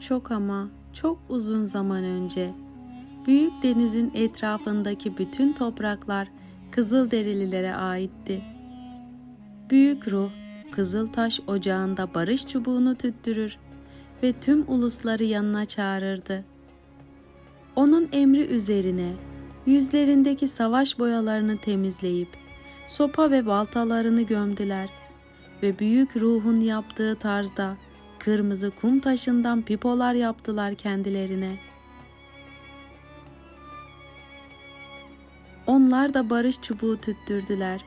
Çok ama çok uzun zaman önce büyük denizin etrafındaki bütün topraklar Kızılderililere aitti. Büyük ruh Kızıltaş ocağında barış çubuğunu tüttürür ve tüm ulusları yanına çağırırdı. Onun emri üzerine yüzlerindeki savaş boyalarını temizleyip sopa ve baltalarını gömdüler ve büyük ruhun yaptığı tarzda kırmızı kum taşından pipolar yaptılar kendilerine. Onlar da barış çubuğu tüttürdüler.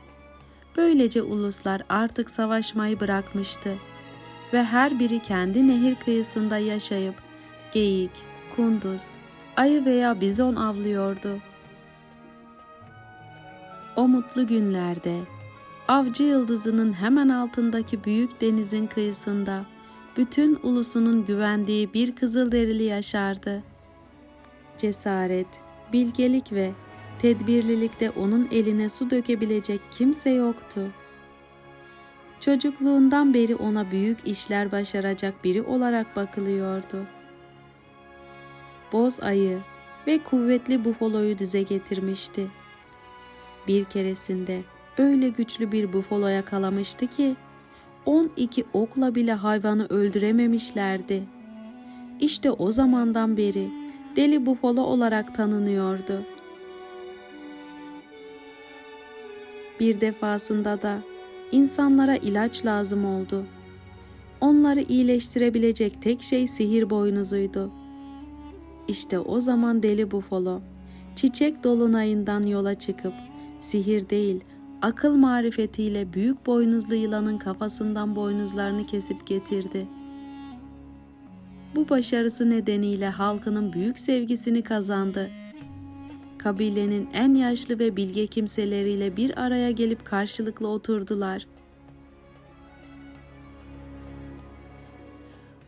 Böylece uluslar artık savaşmayı bırakmıştı ve her biri kendi nehir kıyısında yaşayıp geyik, kunduz, ayı veya bizon avlıyordu. O mutlu günlerde avcı yıldızının hemen altındaki büyük denizin kıyısında bütün ulusunun güvendiği bir kızılderili yaşardı. Cesaret, bilgelik ve tedbirlilikte onun eline su dökebilecek kimse yoktu. Çocukluğundan beri ona büyük işler başaracak biri olarak bakılıyordu. Boz ayı ve kuvvetli bufaloyu dize getirmişti. Bir keresinde öyle güçlü bir bufalo yakalamıştı ki 12 okla bile hayvanı öldürememişlerdi. İşte o zamandan beri deli bufalo olarak tanınıyordu. Bir defasında da insanlara ilaç lazım oldu. Onları iyileştirebilecek tek şey sihir boynuzuydu. İşte o zaman deli bufalo çiçek dolunayından yola çıkıp sihir değil akıl marifetiyle büyük boynuzlu yılanın kafasından boynuzlarını kesip getirdi. Bu başarısı nedeniyle halkının büyük sevgisini kazandı. Kabilenin en yaşlı ve bilge kimseleriyle bir araya gelip karşılıklı oturdular.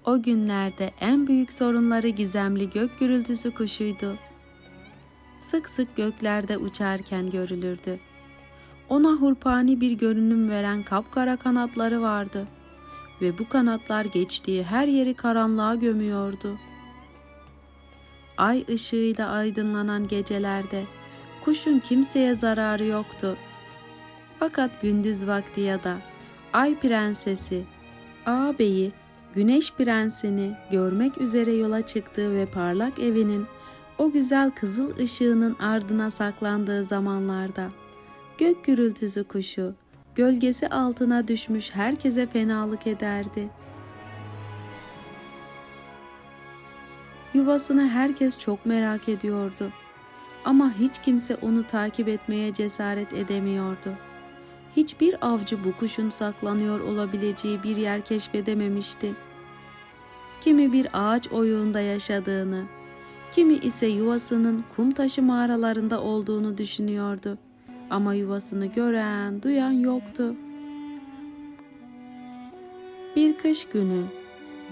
O günlerde en büyük sorunları gizemli gök gürültüsü kuşuydu. Sık sık göklerde uçarken görülürdü. Ona hurpani bir görünüm veren kapkara kanatları vardı ve bu kanatlar geçtiği her yeri karanlığa gömüyordu. Ay ışığıyla aydınlanan gecelerde kuşun kimseye zararı yoktu. Fakat gündüz vakti ya da Ay Prensesi, ağabeyi, Güneş Prensini görmek üzere yola çıktığı ve parlak evinin o güzel kızıl ışığının ardına saklandığı zamanlarda gök gürültüsü kuşu gölgesi altına düşmüş herkese fenalık ederdi. Yuvasını herkes çok merak ediyordu. Ama hiç kimse onu takip etmeye cesaret edemiyordu. Hiçbir avcı bu kuşun saklanıyor olabileceği bir yer keşfedememişti. Kimi bir ağaç oyuğunda yaşadığını, kimi ise yuvasının kum taşı mağaralarında olduğunu düşünüyordu. Ama yuvasını gören, duyan yoktu. Bir kış günü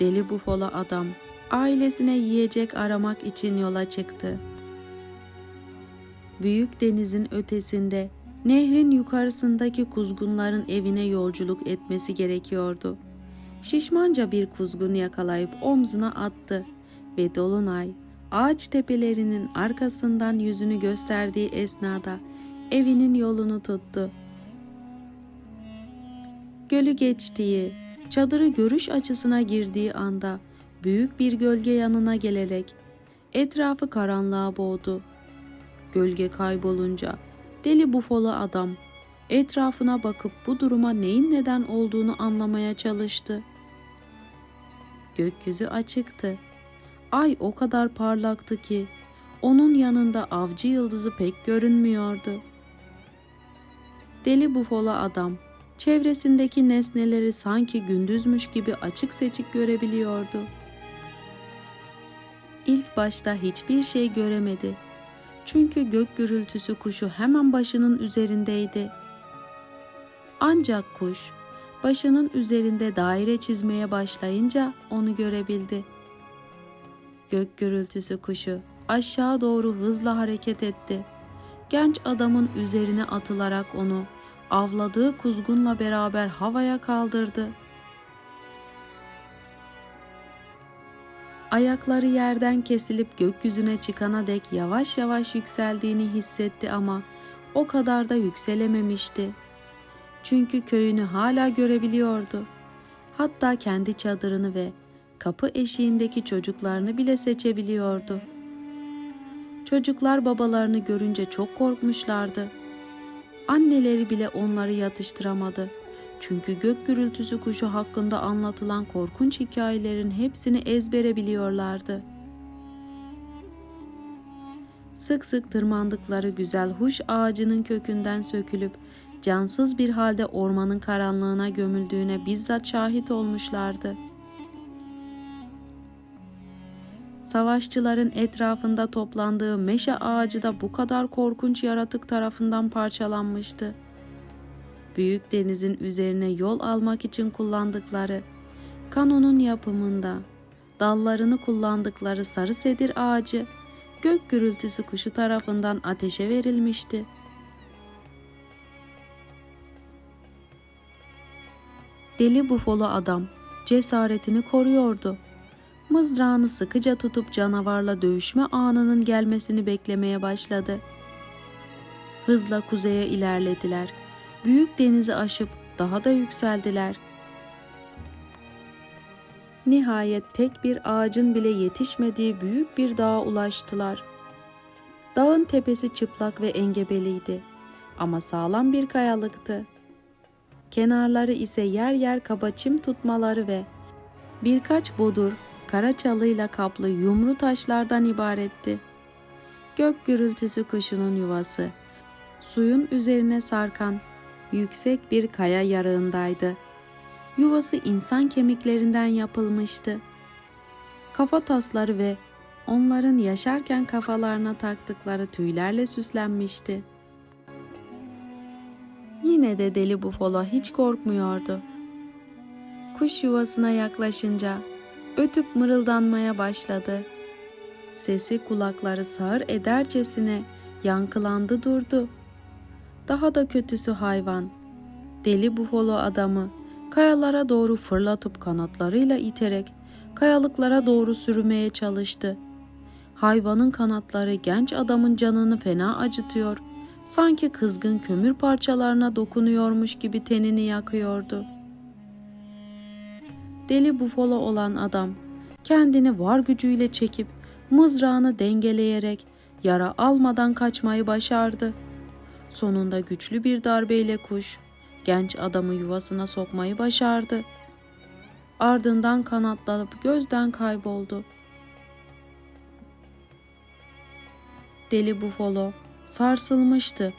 deli bufalo adam ailesine yiyecek aramak için yola çıktı. Büyük denizin ötesinde nehrin yukarısındaki kuzgunların evine yolculuk etmesi gerekiyordu. Şişmanca bir kuzgun yakalayıp omzuna attı ve dolunay ağaç tepelerinin arkasından yüzünü gösterdiği esnada evinin yolunu tuttu. Gölü geçtiği, çadırı görüş açısına girdiği anda büyük bir gölge yanına gelerek etrafı karanlığa boğdu. Gölge kaybolunca deli bufalo adam etrafına bakıp bu duruma neyin neden olduğunu anlamaya çalıştı. Gökyüzü açıktı. Ay o kadar parlaktı ki onun yanında avcı yıldızı pek görünmüyordu. Deli bufalo adam çevresindeki nesneleri sanki gündüzmüş gibi açık seçik görebiliyordu. İlk başta hiçbir şey göremedi. Çünkü gök gürültüsü kuşu hemen başının üzerindeydi. Ancak kuş başının üzerinde daire çizmeye başlayınca onu görebildi. Gök gürültüsü kuşu aşağı doğru hızla hareket etti. Genç adamın üzerine atılarak onu avladığı kuzgunla beraber havaya kaldırdı. Ayakları yerden kesilip gökyüzüne çıkana dek yavaş yavaş yükseldiğini hissetti ama o kadar da yükselememişti. Çünkü köyünü hala görebiliyordu. Hatta kendi çadırını ve kapı eşiğindeki çocuklarını bile seçebiliyordu. Çocuklar babalarını görünce çok korkmuşlardı. Anneleri bile onları yatıştıramadı. Çünkü gök gürültüsü kuşu hakkında anlatılan korkunç hikayelerin hepsini ezbere biliyorlardı. Sık sık tırmandıkları güzel huş ağacının kökünden sökülüp cansız bir halde ormanın karanlığına gömüldüğüne bizzat şahit olmuşlardı. Savaşçıların etrafında toplandığı meşe ağacı da bu kadar korkunç yaratık tarafından parçalanmıştı. Büyük denizin üzerine yol almak için kullandıkları kanonun yapımında dallarını kullandıkları sarı sedir ağacı gök gürültüsü kuşu tarafından ateşe verilmişti. Deli bufolo adam cesaretini koruyordu. Mızrağını sıkıca tutup canavarla dövüşme anının gelmesini beklemeye başladı. Hızla kuzeye ilerlediler. Büyük denizi aşıp daha da yükseldiler. Nihayet tek bir ağacın bile yetişmediği büyük bir dağa ulaştılar. Dağın tepesi çıplak ve engebeliydi ama sağlam bir kayalıktı. Kenarları ise yer yer kaba çim tutmaları ve birkaç bodur kara çalıyla kaplı yumru taşlardan ibaretti. Gök gürültüsü kuşunun yuvası, suyun üzerine sarkan yüksek bir kaya yarığındaydı. Yuvası insan kemiklerinden yapılmıştı. Kafa tasları ve onların yaşarken kafalarına taktıkları tüylerle süslenmişti. Yine de deli bufalo hiç korkmuyordu. Kuş yuvasına yaklaşınca ötüp mırıldanmaya başladı. Sesi kulakları sağır edercesine yankılandı durdu. Daha da kötüsü hayvan. Deli bufalo adamı kayalara doğru fırlatıp kanatlarıyla iterek kayalıklara doğru sürmeye çalıştı. Hayvanın kanatları genç adamın canını fena acıtıyor. Sanki kızgın kömür parçalarına dokunuyormuş gibi tenini yakıyordu. Deli bufalo olan adam kendini var gücüyle çekip mızrağını dengeleyerek yara almadan kaçmayı başardı. Sonunda güçlü bir darbeyle kuş genç adamı yuvasına sokmayı başardı. Ardından kanatlanıp gözden kayboldu. Deli bufalo sarsılmıştı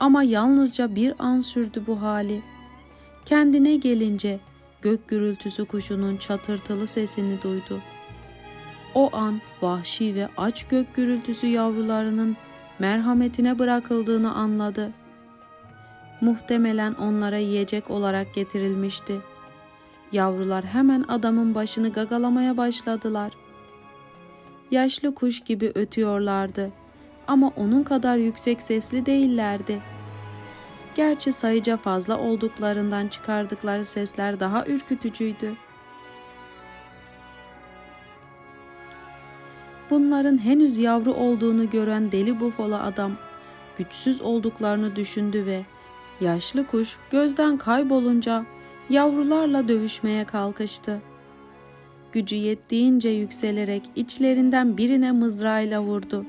ama yalnızca bir an sürdü bu hali. Kendine gelince gök gürültüsü kuşunun çatırtılı sesini duydu. O an vahşi ve aç gök gürültüsü yavrularının merhametine bırakıldığını anladı. Muhtemelen onlara yiyecek olarak getirilmişti. Yavrular hemen adamın başını gagalamaya başladılar. Yaşlı kuş gibi ötüyorlardı ama onun kadar yüksek sesli değillerdi. Gerçi sayıca fazla olduklarından çıkardıkları sesler daha ürkütücüydü. Bunların henüz yavru olduğunu gören deli bufalo adam güçsüz olduklarını düşündü ve yaşlı kuş gözden kaybolunca yavrularla dövüşmeye kalkıştı. Gücü yettiğince yükselerek içlerinden birine mızrağıyla vurdu.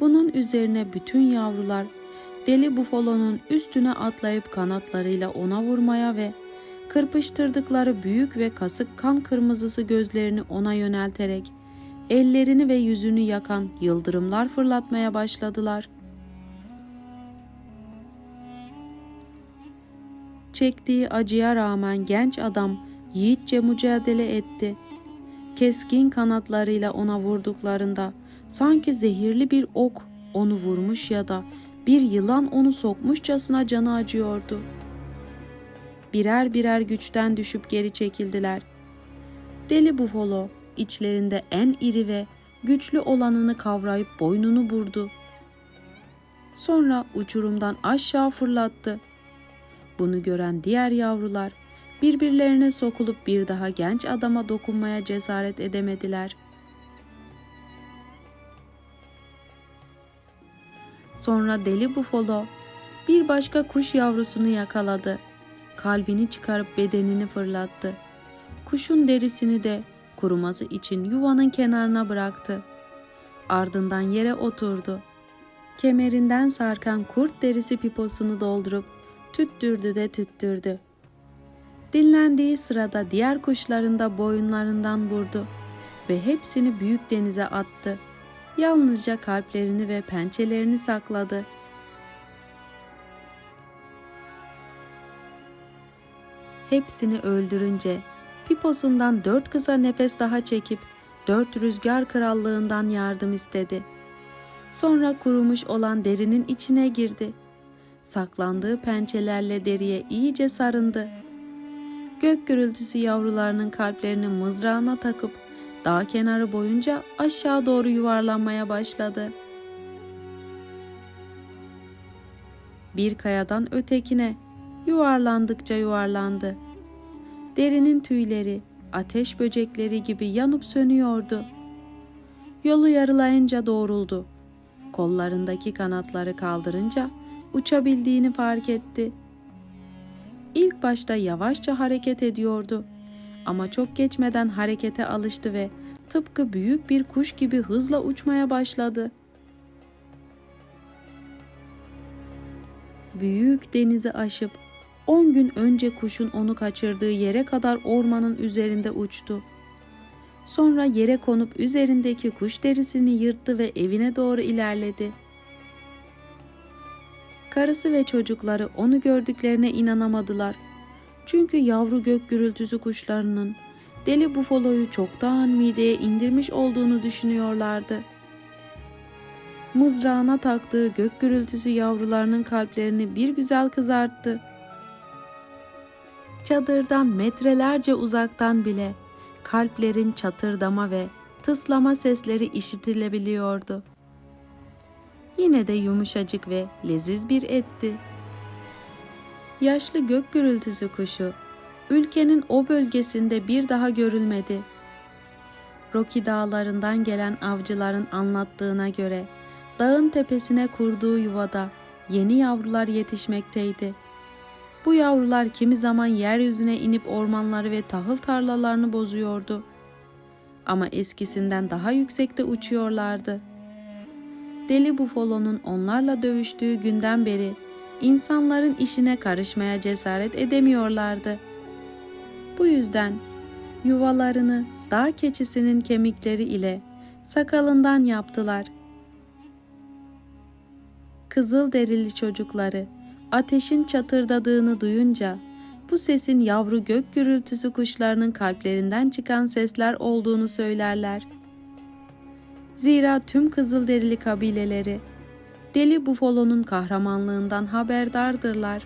Bunun üzerine bütün yavrular deli bufalonun üstüne atlayıp kanatlarıyla ona vurmaya ve kırpıştırdıkları büyük ve kasık kan kırmızısı gözlerini ona yönelterek ellerini ve yüzünü yakan yıldırımlar fırlatmaya başladılar. Çektiği acıya rağmen genç adam yiğitçe mücadele etti. Keskin kanatlarıyla ona vurduklarında sanki zehirli bir ok onu vurmuş ya da bir yılan onu sokmuşçasına canı acıyordu. Birer birer güçten düşüp geri çekildiler. Deli bufalo içlerinde en iri ve güçlü olanını kavrayıp boynunu burdu. Sonra uçurumdan aşağı fırlattı. Bunu gören diğer yavrular birbirlerine sokulup bir daha genç adama dokunmaya cesaret edemediler. Sonra deli bufalo bir başka kuş yavrusunu yakaladı. Kalbini çıkarıp bedenini fırlattı. Kuşun derisini de kuruması için yuvanın kenarına bıraktı. Ardından yere oturdu. Kemerinden sarkan kurt derisi piposunu doldurup tüttürdü de tüttürdü. Dinlendiği sırada diğer kuşların da boyunlarından vurdu ve hepsini büyük denize attı. Yalnızca kalplerini ve pençelerini sakladı. Hepsini öldürünce piposundan dört kısa nefes daha çekip dört rüzgar krallığından yardım istedi. Sonra kurumuş olan derinin içine girdi. Saklandığı pençelerle deriye iyice sarındı. Gök gürültüsü yavrularının kalplerini mızrağına takıp dağ kenarı boyunca aşağı doğru yuvarlanmaya başladı. Bir kayadan ötekine yuvarlandıkça yuvarlandı. Derinin tüyleri ateş böcekleri gibi yanıp sönüyordu. Yolu yarılayınca doğruldu. Kollarındaki kanatları kaldırınca uçabildiğini fark etti. İlk başta yavaşça hareket ediyordu ama çok geçmeden harekete alıştı ve tıpkı büyük bir kuş gibi hızla uçmaya başladı. Büyük denizi aşıp 10 gün önce kuşun onu kaçırdığı yere kadar ormanın üzerinde uçtu. Sonra yere konup üzerindeki kuş derisini yırttı ve evine doğru ilerledi. Karısı ve çocukları onu gördüklerine inanamadılar. Çünkü yavru gök gürültüsü kuşlarının deli bufaloyu çoktan mideye indirmiş olduğunu düşünüyorlardı. Mızrağına taktığı gök gürültüsü yavrularının kalplerini bir güzel kızarttı. Çadırdan metrelerce uzaktan bile kalplerin çatırdama ve tıslama sesleri işitilebiliyordu. Yine de yumuşacık ve leziz bir etti. Yaşlı gök gürültüsü kuşu ülkenin o bölgesinde bir daha görülmedi. Rocky dağlarından gelen avcıların anlattığına göre dağın tepesine kurduğu yuvada yeni yavrular yetişmekteydi. Bu yavrular kimi zaman yeryüzüne inip ormanları ve tahıl tarlalarını bozuyordu. Ama eskisinden daha yüksekte uçuyorlardı. Deli Buffalo'nun onlarla dövüştüğü günden beri insanların işine karışmaya cesaret edemiyorlardı. Bu yüzden yuvalarını dağ keçisinin kemikleri ile sakalından yaptılar. Kızıl derili çocukları ateşin çatırdadığını duyunca bu sesin yavru gök gürültüsü kuşlarının kalplerinden çıkan sesler olduğunu söylerler. Zira tüm Kızılderili kabileleri Deli Bufalo'nun kahramanlığından haberdardırlar.